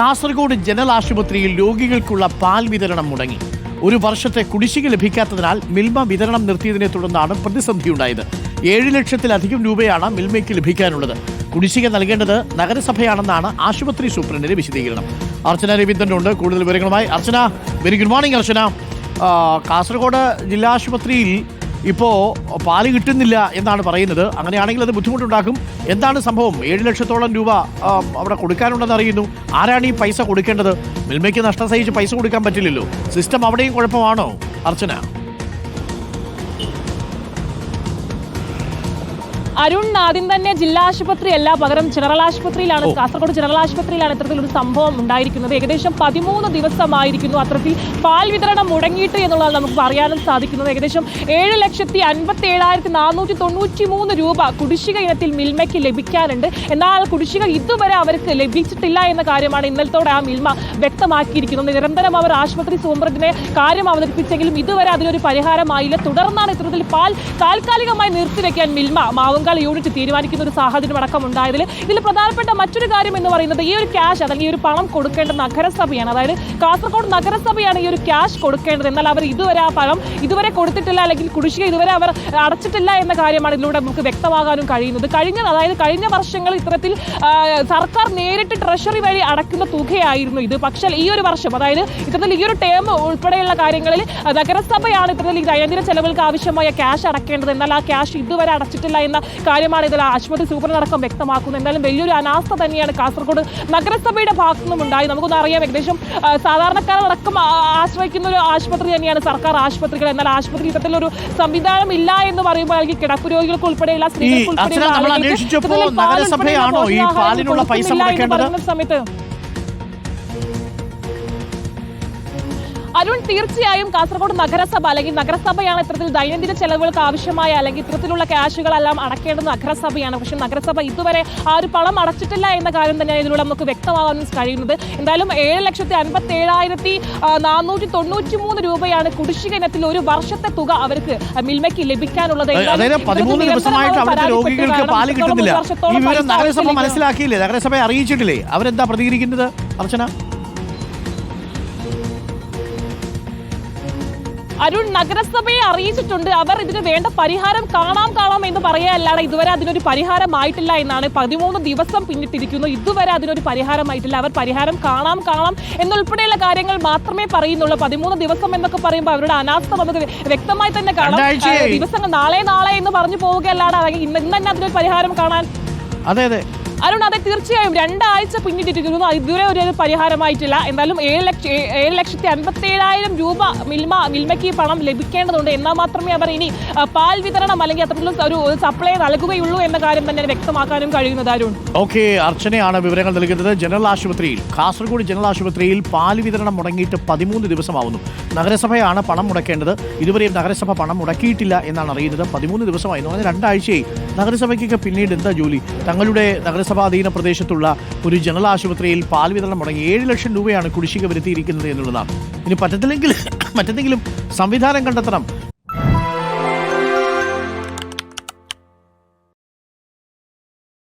Kasaragod general ആശുപത്രിയിൽ രോഗികൾക്കുള്ള പാൽ വിതരണം മുടങ്ങി. ഒരു വർഷത്തെ കുടിശ്ശിക ലഭിക്കാത്തതിനാൽ മിൽമ വിതരണം നിർത്തിയതിനെ തുടർന്നാണ് പ്രതിസന്ധിയുണ്ടായത്. ഏഴ് ലക്ഷത്തിലധികം രൂപയാണ് മിൽമയ്ക്ക് ലഭിക്കാനുള്ളത്. കുടിശ്ശിക നൽകേണ്ടത് നഗരസഭയാണെന്നാണ് ആശുപത്രി സൂപ്രണ്ടിന്റെ വിശദീകരണം. അർച്ചന രവീന്ദ്രനുണ്ട് കൂടുതൽ വിവരങ്ങളുമായി Archana. Very good morning Archana. Kasaragod ജില്ലാ ആശുപത്രിയിൽ ഇപ്പോൾ പാൽ കിട്ടുന്നില്ല എന്നാണ് പറയുന്നത്. അങ്ങനെയാണെങ്കിൽ അത് ബുദ്ധിമുട്ടുണ്ടാക്കും. എന്താണ് സംഭവം? ഏഴ് ലക്ഷത്തോളം രൂപ അവിടെ കൊടുക്കാനുണ്ടെന്ന് അറിയുന്നു. ആരാണ് ഈ പൈസ കൊടുക്കേണ്ടത്? മിൽമയ്ക്ക് നഷ്ടം സഹിച്ച് പൈസ കൊടുക്കാൻ പറ്റില്ലല്ലോ. സിസ്റ്റം അവിടെയും കുഴപ്പമാണോ? അർച്ചന. അരുൺ ആദ്യം തന്നെ ജില്ലാ ആശുപത്രി അല്ല പകരം ജനറൽ ആശുപത്രിയിലാണ് കാസർഗോഡ് ജനറൽ ആശുപത്രിയിലാണ് ഇത്തരത്തിലൊരു സംഭവം ഉണ്ടായിരിക്കുന്നത്. ഏകദേശം പതിമൂന്ന് ദിവസമായിരിക്കുന്നു അത്തരത്തിൽ പാൽ വിതരണം മുടങ്ങിയിട്ട് എന്നുള്ളത് നമുക്ക് പറയാനും സാധിക്കുന്നത്. ഏകദേശം ഏഴ് ലക്ഷത്തി അൻപത്തി ഏഴായിരത്തി നാനൂറ്റി തൊണ്ണൂറ്റി മൂന്ന് രൂപ കുടിശ്ശിക ഇനത്തിൽ മിൽമയ്ക്ക് ലഭിക്കാനുണ്ട്. എന്നാൽ കുടിശ്ശിക ഇതുവരെ അവർക്ക് ലഭിച്ചിട്ടില്ല എന്ന കാര്യമാണ് ഇന്നലത്തോടെ ആ മിൽമ വ്യക്തമാക്കിയിരിക്കുന്നത്. നിരന്തരം അവർ ആശുപത്രി സൂപ്രണ്ടിനെ കാര്യം അവതരിപ്പിച്ചെങ്കിലും ഇതുവരെ അതിനൊരു പരിഹാരമായില്ല. തുടർന്നാണ് ഇത്തരത്തിൽ പാൽ താൽക്കാലികമായി നിർത്തിവെക്കാൻ മിൽമ യൂണിറ്റ് തീരുമാനിക്കുന്ന ഒരു സാഹചര്യം അടക്കം ഉണ്ടായതിൽ ഇതിൽ പ്രധാനപ്പെട്ട മറ്റൊരു കാര്യം എന്ന് പറയുന്നത് ഈ ഒരു ക്യാഷ് അല്ലെങ്കിൽ ഈ ഒരു പണം കൊടുക്കേണ്ട നഗരസഭയാണ്. അതായത് കാസർഗോഡ് നഗരസഭയാണ് ഈ ഒരു ക്യാഷ് കൊടുക്കേണ്ടത്. എന്നാൽ അവർ ഇതുവരെ ആ പണം ഇതുവരെ കൊടുത്തിട്ടില്ല അല്ലെങ്കിൽ കുടിശ്ശിക ഇതുവരെ അവർ അടച്ചിട്ടില്ല എന്ന കാര്യമാണ് ഇതിലൂടെ നമുക്ക് വ്യക്തമാകാനും കഴിയുന്നത്. കഴിഞ്ഞ അതായത് കഴിഞ്ഞ വർഷങ്ങൾ ഇത്തരത്തിൽ സർക്കാർ നേരിട്ട് ട്രഷറി വഴി അടക്കുന്ന തുകയായിരുന്നു ഇത്. പക്ഷേ ഈ ഒരു വർഷം അതായത് ഇത്തരത്തിൽ ഈ ഒരു ടേം ഉൾപ്പെടെയുള്ള കാര്യങ്ങളിൽ നഗരസഭയാണ് ഇത്തരത്തിൽ ദൈനംദിന ചെലവുകൾക്ക് ആവശ്യമായ ക്യാഷ് അടക്കേണ്ടത്. എന്നാൽ ആ ക്യാഷ് ഇതുവരെ അടച്ചിട്ടില്ല എന്ന കാര്യമാണ് ഇതിൽ ആശുപത്രി സൂപ്രണ്ടടക്കം വ്യക്തമാക്കുന്നത്. എന്തായാലും വലിയൊരു അനാസ്ഥ തന്നെയാണ് കാസർഗോഡ് നഗരസഭയുടെ ഭാഗത്തു നിന്നും ഉണ്ടായി നമുക്കൊന്ന് അറിയാം ഏകദേശം സാധാരണക്കാരടക്കം ആശ്രയിക്കുന്ന ഒരു ആശുപത്രി തന്നെയാണ് സർക്കാർ ആശുപത്രികൾ. എന്നാൽ ആശുപത്രി ഇത്തരത്തിലൊരു സംവിധാനം ഇല്ല എന്ന് പറയുമ്പോൾ അല്ലെങ്കിൽ കിടപ്പ് രോഗികൾക്ക് ഉൾപ്പെടെയുള്ള സ്ത്രീകൾക്ക് ഉൾപ്പെടെയുള്ള നമ്മൾ അരുൺ തീർച്ചയായും കാസർഗോഡ് നഗരസഭ അല്ലെങ്കിൽ നഗരസഭയാണ് ഇത്തരത്തിൽ ദൈനംദിന ചെലവുകൾക്ക് ആവശ്യമായ അല്ലെങ്കിൽ ഇത്തരത്തിലുള്ള ക്യാഷുകളെല്ലാം അടക്കേണ്ടത് നഗരസഭയാണ്. പക്ഷെ നഗരസഭ ഇതുവരെ ആ ഒരു പണം അടച്ചിട്ടില്ല എന്ന കാര്യം തന്നെയാണ് ഇതിലൂടെ നമുക്ക് വ്യക്തമാകാൻ കഴിയുന്നത്. എന്തായാലും ഏഴ് ലക്ഷത്തി അൻപത്തി ഏഴായിരത്തി നാനൂറ്റി തൊണ്ണൂറ്റി മൂന്ന് രൂപയാണ് കുടിശ്ശിക ഇനത്തിൽ ഒരു വർഷത്തെ തുക അവർക്ക് മിൽമയ്ക്ക് ലഭിക്കാനുള്ളത്. പതിമൂന്ന് ദിവസമായിട്ട് അവിടുത്തെ രോഗികൾക്ക് പാൽ കിട്ടുന്നില്ല. ഈ വിവരം നഗരസഭ. മനസ്സിലാക്കിയില്ലേ? നഗരസഭയെ അറിയിച്ചിട്ടില്ലേ? അവരെന്താ പ്രതികരിക്കുന്നത്? അർച്ചന? അരുൺ നഗരസഭയെ അറിയിച്ചിട്ടുണ്ട്. അവർ ഇതിന് വേണ്ട പരിഹാരം കാണാം കാണാം എന്ന് പറയുകയല്ലാതെ ഇതുവരെ അതിനൊരു പരിഹാരമായിട്ടില്ല എന്നാണ് പതിമൂന്ന് ദിവസം പിന്നിട്ടിരിക്കുന്നു. ഇതുവരെ അതിനൊരു പരിഹാരമായിട്ടില്ല. അവർ പരിഹാരം കാണാം കാണാം എന്നുൾപ്പെടെയുള്ള കാര്യങ്ങൾ മാത്രമേ പറയുന്നുള്ളൂ. പതിമൂന്ന് ദിവസം എന്നൊക്കെ പറയുമ്പോൾ അവരുടെ അനാസ്ഥ നമുക്ക് വ്യക്തമായി തന്നെ കാണാം. ദിവസങ്ങൾ നാളെ നാളെ എന്ന് പറഞ്ഞു പോവുകയല്ലാതെ ഇന്ന് തന്നെ അതിനൊരു പരിഹാരം കാണാൻ അതെ അതെ. അരുൺ അതെ തീർച്ചയായും. രണ്ടാഴ്ച പിന്നിട്ടിരിക്കുന്നു. ഇതുവരെ ഒരു പരിഹാരമായിട്ടില്ല. എന്തായാലും ഏഴ് ലക്ഷം ഏഴ് ലക്ഷത്തി അൻപത്തി ഏഴായിരം രൂപ മിൽമ മിൽമയ്ക്ക് പണം ലഭിക്കേണ്ടതുണ്ട്. എന്നാൽ മാത്രമേ അവർ ഇനി പാൽ വിതരണം അല്ലെങ്കിൽ അത്തരത്തിലുള്ള ഒരു സപ്ലൈ നൽകുകയുള്ളൂ എന്ന കാര്യം തന്നെ വ്യക്തമാക്കാനും കഴിയുന്നത്. അരുൺ. ഓക്കെ അർച്ചനയാണ് വിവരങ്ങൾ നൽകുന്നത്. ജനറൽ ആശുപത്രിയിൽ കാസർഗോഡ് ജനറൽ ആശുപത്രിയിൽ പാൽ വിതരണം മുടങ്ങിയിട്ട് പതിമൂന്ന് ദിവസമാവുന്നു. നഗരസഭയാണ് പണം മുടക്കേണ്ടത്. ഇതുവരെയും നഗരസഭ പണം മുടക്കിയിട്ടില്ല എന്നാണ് അറിയുന്നത്. പതിമൂന്ന് ദിവസമായി. അങ്ങനെ രണ്ടാഴ്ചയായി. നഗരസഭയ്ക്കൊക്കെ പിന്നീട് എന്താ ജോലി? തങ്ങളുടെ നഗരസഭാധീന പ്രദേശത്തുള്ള ഒരു ജനറൽ ആശുപത്രിയിൽ പാൽ വിതരണം മുടങ്ങി ഏഴ് ലക്ഷം രൂപയാണ് കുടിശ്ശിക വരുത്തിയിരിക്കുന്നത് എന്നുള്ളതാണ്. ഇനി പറ്റത്തില്ലെങ്കിൽ മറ്റെന്തെങ്കിലും സംവിധാനം കണ്ടെത്തണം.